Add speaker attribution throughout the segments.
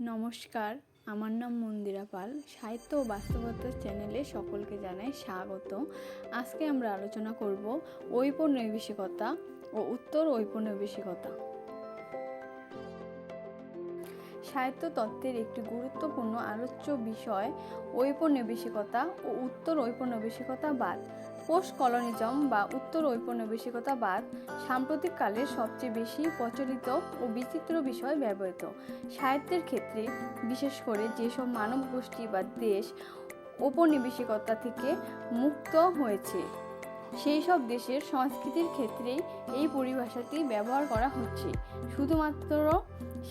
Speaker 1: নমস্কার, আমার নাম মন্দিরা পাল। সাহিত্য ও বাস্তবতা চ্যানেলে সকলকে জানাই স্বাগত। আজকে আমরা আলোচনা করব ঔপনিবেশিকতা ও উত্তর ঔপনিবেশিকতা। সাহিত্য তত্ত্বের একটি গুরুত্বপূর্ণ আলোচ্য বিষয় ঔপনিবেশিকতা ও উত্তর ঔপনিবেশিকতাবাদ। পোস্ট কলোনিজম বা উত্তর ঔপনিবেশিকতাবাদ সাম্প্রতিককালে সবচেয়ে বেশি প্রচলিত ও বিচিত্র বিষয় ব্যবহৃত। সাহিত্যের ক্ষেত্রে, বিশেষ করে যেসব মানব গোষ্ঠী বা দেশ ঔপনিবেশিকতা থেকে মুক্ত হয়েছে সেই সব দেশের সংস্কৃতির ক্ষেত্রেই এই পরিভাষাটি ব্যবহার করা হচ্ছে। শুধুমাত্র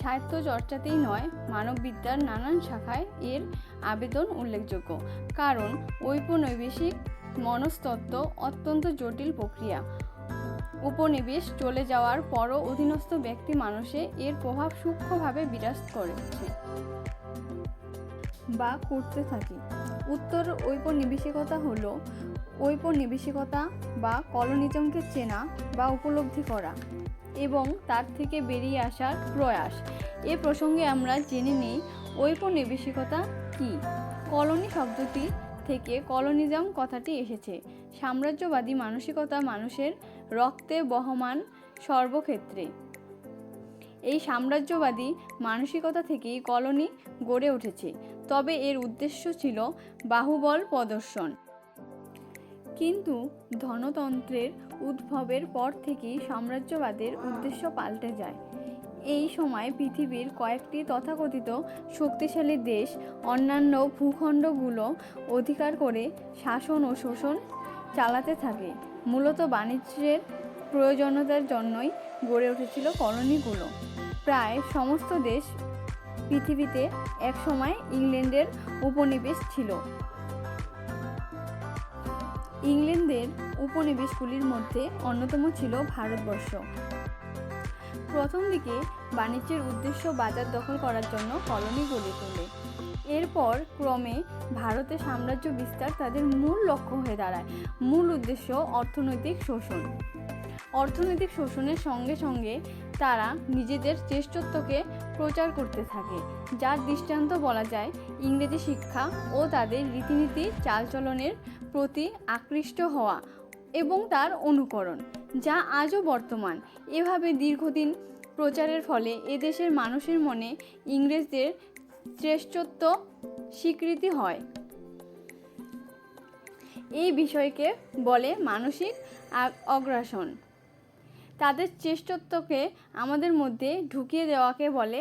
Speaker 1: সাহিত্য চর্চাতেই নয়, মানববিদ্যার নানান শাখায় এর আবেদন উল্লেখযোগ্য। কারণ ঔপনিবেশিক মনস্তত্ত্ব অত্যন্ত জটিল প্রক্রিয়া। উপনিবেশ চলে যাওয়ার পরও অধীনস্থ ব্যক্তি মানুষে এর প্রভাব সূক্ষ্মভাবে বিরাজ করেছে বা করতে থাকে। উত্তর ঔপনিবেশিকতা হল ঔপনিবেশিকতা বা কলোনিজমকে চেনা বা উপলব্ধি করা এবং তার থেকে বেরিয়ে আসার প্রয়াস। এ প্রসঙ্গে আমরা জেনে নিই ঔপনিবেশিকতা কী। কলোনি শব্দটি থেকে কলোনিজম কথাটি এসেছে। সাম্রাজ্যবাদী মানসিকতা মানুষের রক্তে বহমান সর্বক্ষেত্রে। এই সাম্রাজ্যবাদী মানসিকতা থেকেই কলোনি গড়ে উঠেছে। তবে এর উদ্দেশ্য ছিল বাহুবল প্রদর্শন। কিন্তু ধনতন্ত্রের উদ্ভবের পর থেকেই সাম্রাজ্যবাদের উদ্দেশ্য পাল্টে যায়। এই সময় পৃথিবীর কয়েকটি তথাকথিত শক্তিশালী দেশ, অন্যান্য ভূখণ্ডগুলো অধিকার করে শাসন ও শোষণ চালাতে থাকে। মূলত বাণিজ্যের প্রয়োজনীয়তার জন্যই গড়ে উঠেছিল কলোনিগুলো। প্রায় সমস্ত দেশ পৃথিবীতে একসময় ইংল্যান্ডের উপনিবেশ ছিল। ইংল্যান্ডের উপনিবেশগুলির মধ্যে অন্যতম ছিল ভারতবর্ষ। প্রথম দিকে বাণিজ্যের উদ্দেশ্য বাজার দখল করার জন্য কলোনি গড়ে তোলে। এরপর ক্রমে ভারতের সাম্রাজ্য বিস্তার তাদের মূল লক্ষ্য হয়ে দাঁড়ায়। মূল উদ্দেশ্য অর্থনৈতিক শোষণ। অর্থনৈতিক শোষণের সঙ্গে সঙ্গে তারা নিজেদের শ্রেষ্ঠত্বকে প্রচার করতে থাকে, যার দৃষ্টান্ত বলা যায় ইংরেজি শিক্ষা ও তাদের রীতিনীতি চালচলনের প্রতি আকৃষ্ট হওয়া এবং তার অনুকরণ, যা আজও বর্তমান। এভাবে দীর্ঘদিন প্রচারের ফলে এদেশের মানুষের মনে ইংরেজদের শ্রেষ্ঠত্ব স্বীকৃতি হয়। এই বিষয়কে বলে মানসিক অগ্রাসন। তাদের শ্রেষ্ঠত্বকে আমাদের মধ্যে ঢুকিয়ে দেওয়াকে বলে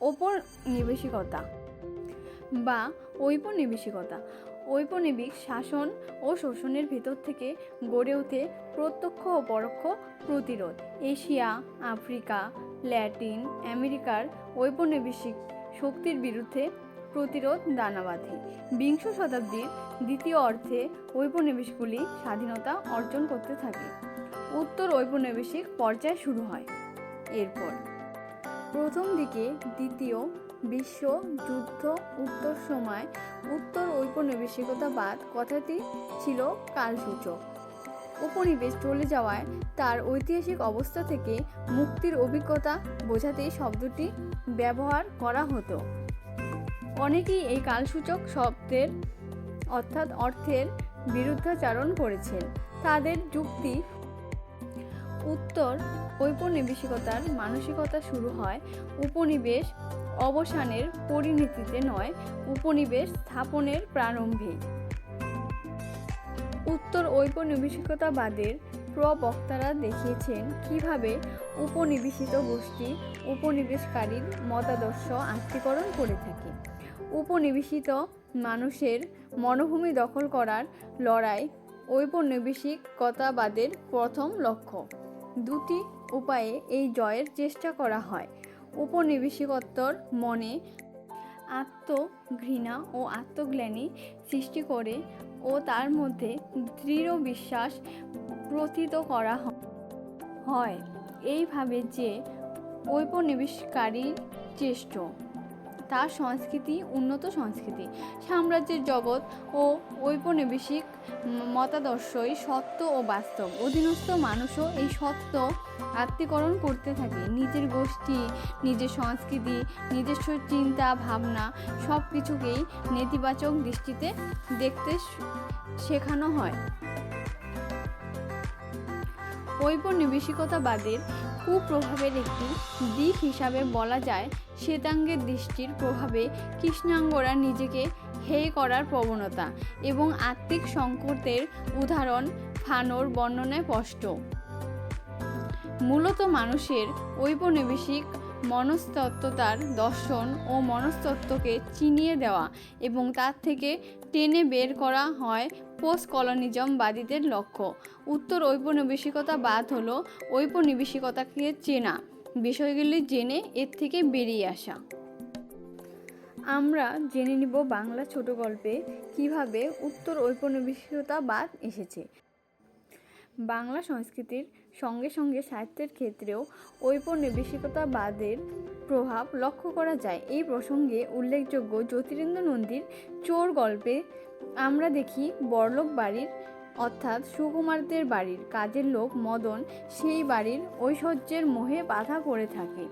Speaker 1: ঔপনিবেশিকতা বা ঔপনিবেশিকতা। ঔপনিবেশিক শাসন ও শোষণের ভেতর থেকে গড়ে ওঠে প্রত্যক্ষ ও পরোক্ষ প্রতিরোধ। এশিয়া, আফ্রিকা, ল্যাটিন আমেরিকার ঔপনিবেশিক শক্তির বিরুদ্ধে প্রতিরোধ দানা বাঁধে বিংশ শতাব্দীর দ্বিতীয় অর্থে ঔপনিবেশগুলি স্বাধীনতা অর্জন করতে থাকে। উত্তর ঔপনিবেশিক পর্যায় শুরু হয়। এরপর প্রথম দিকে দ্বিতীয় বিশ্ব যুদ্ধ উত্তর সময় উত্তর ঔপনিবেশিকতাবাদ কথাটি ছিল কালসূচক। উপনিবেশ চলে যাওয়ায় তার ঐতিহাসিক অবস্থা থেকে মুক্তির অভিজ্ঞতা বোঝাতেই শব্দটি ব্যবহার করা হতো। অনেকেই এই কালসূচক শব্দের অর্থাৎ অর্থের বিরুদ্ধাচারণ করেছেন। তাদের যুক্তি উত্তর ঔপনিবেশিকতার মানসিকতা শুরু হয় উপনিবেশ অবসানের পরিণতিতে নয়, উপনিবেশ স্থাপনের প্রারম্ভে। উত্তর ঔপনিবেশিকতাবাদের প্রবক্তারা দেখিয়েছেন কীভাবে উপনিবেশিত গোষ্ঠী উপনিবেশকারীর মতাদর্শ আত্মীকরণ করে থাকে। উপনিবেশিত মানুষের মনোভূমি দখল করার লড়াই ঔপনিবেশিকতাবাদের প্রথম লক্ষ্য। দুটি উপায়ে এই জয়ের চেষ্টা করা হয়। উপনিবেশিকত্বর মনে আত্মঘৃণা ও আত্মগ্লানি সৃষ্টি করে ও তার মধ্যে দৃঢ় বিশ্বাস প্রথিত করা হয়। এইভাবে যে ঔপনিবেশকারীর চেষ্ট তার সংস্কৃতি, উন্নত সংস্কৃতি। সাম্রাজ্যের জগৎ ও ঔপনিবেশিক মতাদর্শই সত্য ও বাস্তব। অধীনস্থ মানুষও এই সত্য আত্মীকরণ করতে থাকে। নিজের গোষ্ঠী, নিজের সংস্কৃতি, নিজস্ব চিন্তা, ভাবনা সব কিছুকেই নেতিবাচক দৃষ্টিতে দেখতে শেখানো হয়। ঔপনিবেশিকতাবাদের কুপ্রভাবের একটি দিক হিসাবে বলা যায়, শ্বেতাঙ্গের দৃষ্টির প্রভাবে কৃষ্ণাঙ্গরা নিজেকে হেয় করার প্রবণতা এবং আত্মিক সংকটের উদাহরণ ফানোর বর্ণনায় স্পষ্ট। মূলত মানুষের ঔপনিবেশিক মনস্তত্ত্বতার দর্শন ও মনস্তত্ত্বকে চিনিয়ে দেওয়া এবং তার থেকে টেনে বের করা হয় পোস্ট কলোনিজমবাদীদের লক্ষ্য। উত্তর ঔপনিবেশিকতাবাদ হলো ঔপনিবেশিকতাকে চেনা। বিষয়গুলি জেনে এর থেকে বেরিয়ে আসা। আমরা জেনে নিব বাংলা ছোট গল্পে কীভাবে উত্তর ঔপনিবেশিকতাবাদ এসেছে। বাংলা সংস্কৃতির সঙ্গে সঙ্গে সাহিত্যের ক্ষেত্রেও ঔপনিবেশিকতাবাদের প্রভাব লক্ষ্য করা যায়। এই প্রসঙ্গে উল্লেখযোগ্য জ্যোতিরেন্দ্র নন্দীর চোর গল্পে আমরা দেখি বড়লোক বাড়ির, অর্থাৎ সুকুমারদের বাড়ির কাজের লোক মদন সেই বাড়ির ঐশ্বর্যের মোহে বাধা পড়ে থাকে।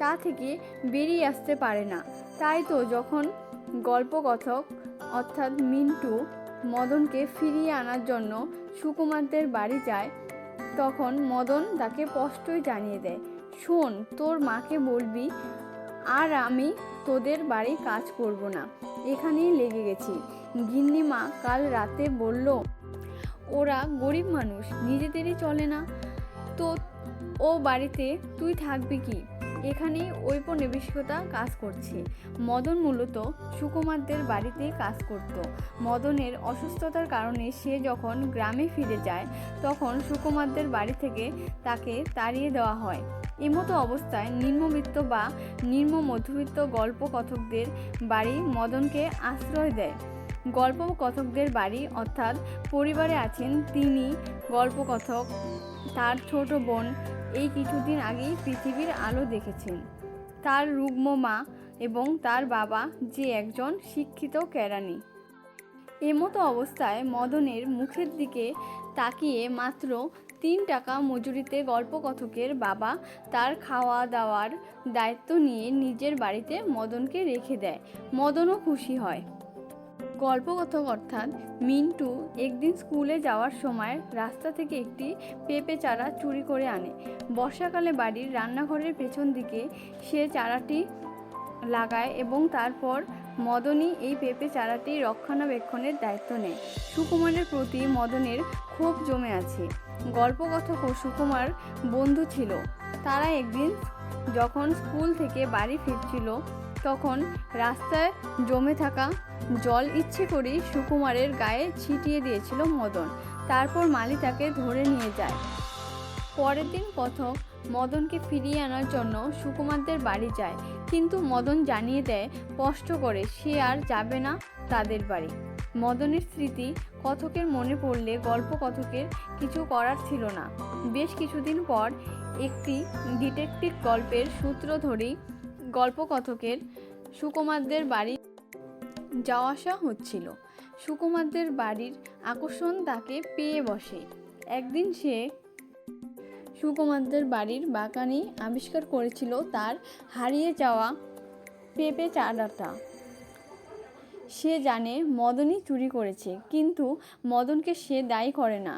Speaker 1: তা থেকে বেরিয়ে আসতে পারে না। তাই তো যখন গল্পকথক, অর্থাৎ মিন্টু মদনকে ফিরিয়ে আনার জন্য সুকুমারদের বাড়ি যায় তখন মদন তাকে স্পষ্টই জানিয়ে দেয়, শোন, তোর মাকে বলবি, আর আমি তোদের বাড়ি কাজ করব না। এখানেই লেগে গেছি। গিন্নি মা কাল রাতে বলল, ওরা গরিব মানুষ, নিজেদেরই চলে না। তো ও বাড়িতে তুই থাকবি কি? এখানেই ঔপনিবেশিকতা কাজ করছে। মদন মূলত সুকুমারদের বাড়িতে কাজ করত। মদনের অসুস্থতার কারণে সে যখন গ্রামে ফিরে যায়, তখন সুকুমারদের বাড়ি থেকে তাকে তাড়িয়ে দেওয়া হয়। এমতো অবস্থায় নিম্নবিত্ত বা নিম্ন মধ্যবিত্ত গল্পকথকদের বাড়ি মদনকে আশ্রয় দেয়। গল্পকথকদের বাড়ি অর্থাৎ পরিবারে আছেন তিনি গল্পকথক, তার ছোট বোন এই কিছুদিন আগেই পৃথিবীর আলো দেখেছেন। তার রুগ্ম মা এবং তার বাবা যে একজন শিক্ষিত কেরানি এমতো অবস্থায় মদনের মুখের দিকে তাকিয়ে মাত্র তিন টাকা মজুরিতে গল্পকথকের বাবা তার খাওয়া দাওয়ার দায়িত্ব নিয়ে নিজের বাড়িতে মদনকে রেখে দেয়। মদনও খুশি হয়। গল্পকথক অর্থাৎ মিন্টু একদিন স্কুলে যাওয়ার সময় রাস্তা থেকে একটি পেঁপে চারা চুরি করে আনে। বর্ষাকালে বাড়ির রান্নাঘরের পেছন দিকে সে চারাটি লাগায় এবং তারপর মদনই এই পেঁপে চারাটি রক্ষণাবেক্ষণের দায়িত্ব নেয়। সুকুমারের প্রতি মদনের ক্ষোভ জমে আছে। গল্পকথক ও সুকুমার বন্ধু ছিল। তারা একদিন যখন স্কুল থেকে বাড়ি ফিরছিল তখন রাস্তায় জমে থাকা জল ইচ্ছে করেই সুকুমারের গায়ে ছিটিয়ে দিয়েছিল মদন। তারপর মালি তাকে ধরে নিয়ে যায়। পরের দিন কথক মদনকে ফিরিয়ে আনার জন্য সুকুমারদের বাড়ি যায়। কিন্তু মদন জানিয়ে দেয়, কষ্ট করে, সে আর যাবে না তাদের বাড়ি। মদনের স্মৃতি কথকের মনে পড়লে গল্প কথকের কিছু করার ছিল না। বেশ কিছুদিন পর একটি ডিটেকটিভ গল্পের সূত্র ধরেই গল্প কথকের সুকুমারদের বাড়ি যাওয়া আসা হচ্ছিল। সুকুমারদের বাড়ির আকর্ষণ তাকে পেয়ে বসে। একদিন সে সুকুমারদের বাড়ির বাগানে আবিষ্কার করেছিল তার হারিয়ে যাওয়া পেঁপে চারাটা। সে জানে মদনই চুরি করেছে, কিন্তু মদনকে সে দায়ী করে না।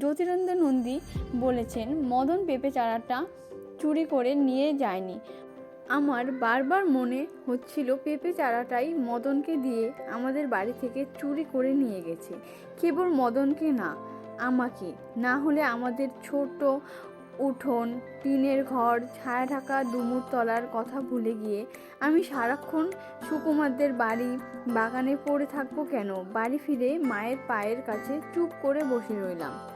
Speaker 1: জ্যোতিরেন্দ্র নন্দী বলেছেন, মদন পেঁপে চারাটা চুরি করে নিয়ে যায়নি। আমার বারবার মনে হচ্ছিল পেঁপে চারাটাই মদনকে দিয়ে আমাদের বাড়ি থেকে চুরি করে নিয়ে গেছে। কেবল মদনকে না, আমাকে। না হলে আমাদের ছোট উঠোন, টিনের ঘর, ছায়া ঢাকা ডুমুর তলার কথা ভুলে গিয়ে আমি সারাক্ষণ সুকুমারদের বাড়ি বাগানে পড়ে থাকব কেন? বাড়ি ফিরে মায়ের পায়ের কাছে চুপ করে বসে রইলাম।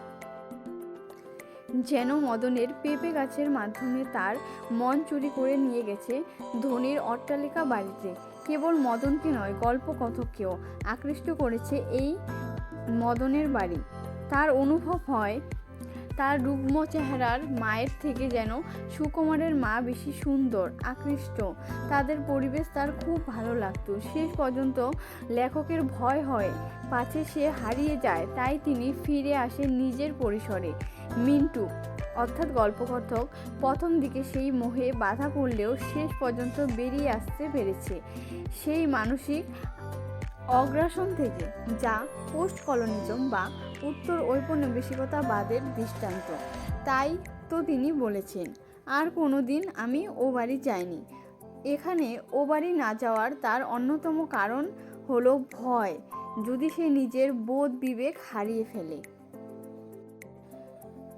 Speaker 1: যেন মদনের পেঁপে গাছের মাধ্যমে তার মন চুরি করে নিয়ে গেছে ধনির অট্টালিকা বাড়িতে। কেবল মদনকে নয় গল্প কথককেও আকৃষ্ট করেছে এই মদনের বাড়ি। তার অনুভব হয় তার রুগ্ম চেহারার মায়ের থেকে যেন সুকুমারের মা বেশি সুন্দর, আকৃষ্ট। তাদের পরিবেশ তার খুব ভালো লাগতো। শেষ পর্যন্ত লেখকের ভয় হয়, পাছে সে হারিয়ে যায়, তাই তিনি ফিরে আসেন নিজের পরিসরে। মিন্টু, অর্থাৎ গল্পকথক, প্রথম দিকে সেই মোহে বাধা পড়লেও শেষ পর্যন্ত বেরিয়ে আসতে পেরেছে। সেই মানসিক অগ্রাসন থেকে, যা পোস্ট কলোনিজম বা উত্তর ঔপনিবেশিকতাবাদের দৃষ্টান্ত। তাই তো তিনি বলেছেন, আর কোনো দিন আমি ও বাড়ি যাইনি। এখানে ও বাড়ি না যাওয়ার তার অন্যতম কারণ হলো ভয়, যদি সে নিজের বোধ বিবেক হারিয়ে ফেলে।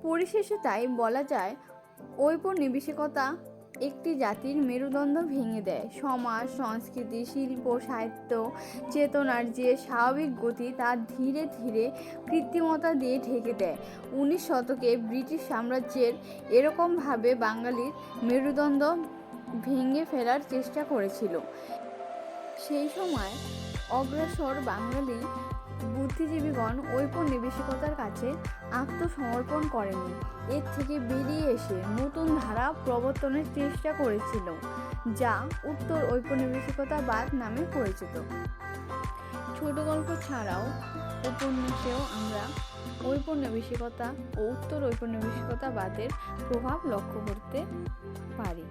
Speaker 1: পরিশেষে তাই বলা যায়, ঔপনিবেশিকতা একটি জাতির মেরুদণ্ড ভেঙে দেয়। সমাজ, সংস্কৃতি, শিল্প, সাহিত্য চেতনার যে স্বাভাবিক গতি তা ধীরে ধীরে কৃত্রিমতা দিয়ে ঢেকে দেয়। উনিশ শতকে ব্রিটিশ সাম্রাজ্যের এরকমভাবে বাঙালির মেরুদণ্ড ভেঙে ফেলার চেষ্টা করেছিল। সেই সময় অগ্রসর বাঙালি বুদ্ধিজীবীগণ ঔপনিবেশিকতার কাছে আত্মসমর্পণ করেনি। এর থেকে বেরিয়ে এসে নতুন ধারা প্রবর্তনের চেষ্টা করেছিল, যা উত্তর ঔপনিবেশিকতাবাদ নামে পরিচিত। ছোট গল্প ছাড়াও উপন্যাসেও আমরা ঔপনিবেশিকতা ও উত্তর ঔপনিবেশিকতাবাদের প্রভাব লক্ষ্য করতে পারি।